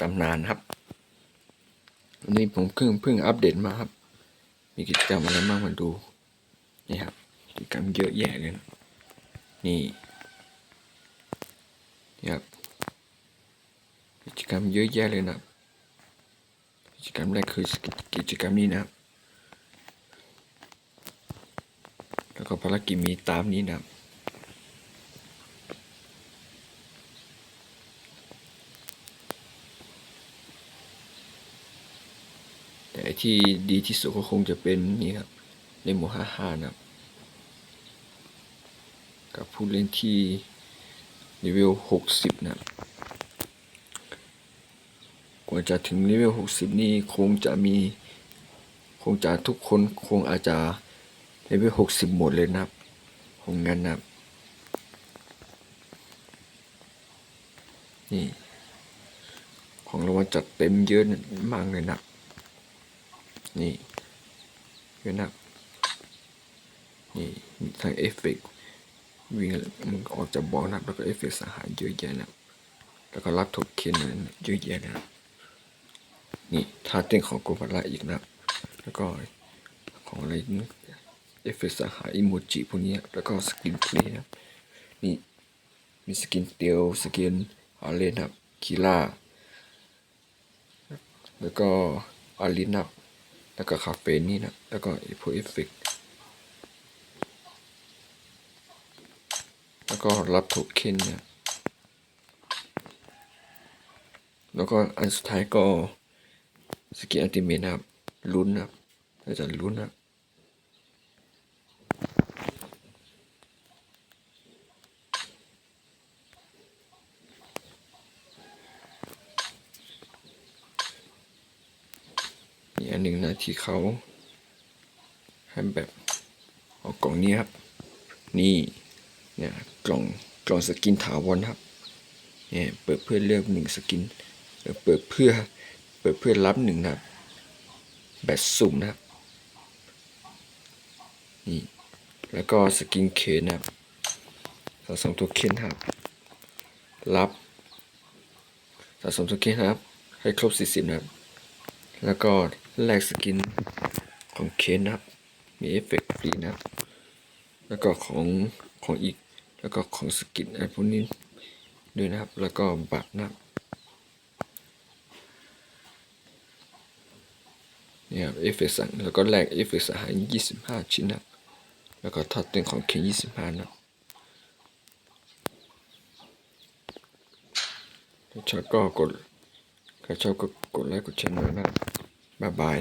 ตำนานครับ วันนี้ผมเพิ่งเพิ่งอัปเดตมาครับ มีกิจกรรมอะไรบ้างมาดู นี่ครับ กิจกรรมเยอะแยะเลยนะนี่นี่ครับ กิจกรรมเยอะแยะเลยนะกิจกรรมแรกคือกิจกรรมนี้นะครับ แล้วก็ภารกิจมีตามนี้นะครับ แต่ ที่ดีที่สุดก็คงจะเป็นนี่ครับในหมู่ห้าห้านะครับ กับผู้เล่นที่เลเวลหกสิบนะครับกว่าจะถึงเลเวลหกสิบนี่คงจะมีคงจะทุกคนคงอาจจะเลเวลหกสิบหมดเลยนะครับคงงั้นนะครับนี่ของรางวัลจัดเต็มเยอะมากเลยนะครับ นี่เห็นนะครับนี่มีทั้งเอฟเฟกต์วิ่งมันออกจากบอลนะครับแล้วก็เอฟเฟกต์สหารเยอะแยะนะแล้วก็รับโทเค็นะเยอะแยะนะนี่ท่าเต้นของโกบาระอีกนะแล้วก็ของอะไรนี่เอฟเฟกต์สหารอิโมจิพวกนี้แล้วก็สกินเพลย์นะนี่มีสกินเตียวสกินอาเลนครับคีล่าแล้วก็อารินครับ แล้วก็คาเฟนนี่นะ แล้วก็พวกเอฟเฟกแล้วก็รับโทเค็นเนี่ย แล้วก็อันสุดท้ายก็สกิลอัลติเมทนะครับลุ้นนะครับน่าจะลุ้นนะครับ มีอันหนึ่งนะที่เขาให้แบบเอากล่องนี้ครับ นี่เนี่ยกล่องกล่องสกินถาวรครับเนี่ยเปิดเพื่อเลือกหนึ่งสกินเออเปิดเพื่อเปิดเพื่อรับหนึ่งนะครับ แบบสุ่มนะครับนี่แล้วก็สกินเคนนะครับสะสมตัวเคนครับรับสะสมตัวเคนครับ ให้ครบ 40 นะครับ แล้วก็ แลกสกินของเคนนะครับ มีเอฟเฟกต์ฟรีนะครับ แล้วก็ของของอีก แล้วก็ของสกินอะไรพวกนี้ด้วยนะครับ แล้วก็บัตรนะครับเนี่ยครับเอฟเฟกต์สั่งแล้วก็แลกเอฟเฟกต์สหาย25ชิ้นนะครับ แล้วก็ทัดเต็งของเคน25นะครับถ้าชอบก็กดถ้าชอบก็กดไลค์กดแชร์หน่อยนะครับ บ๊ายบาย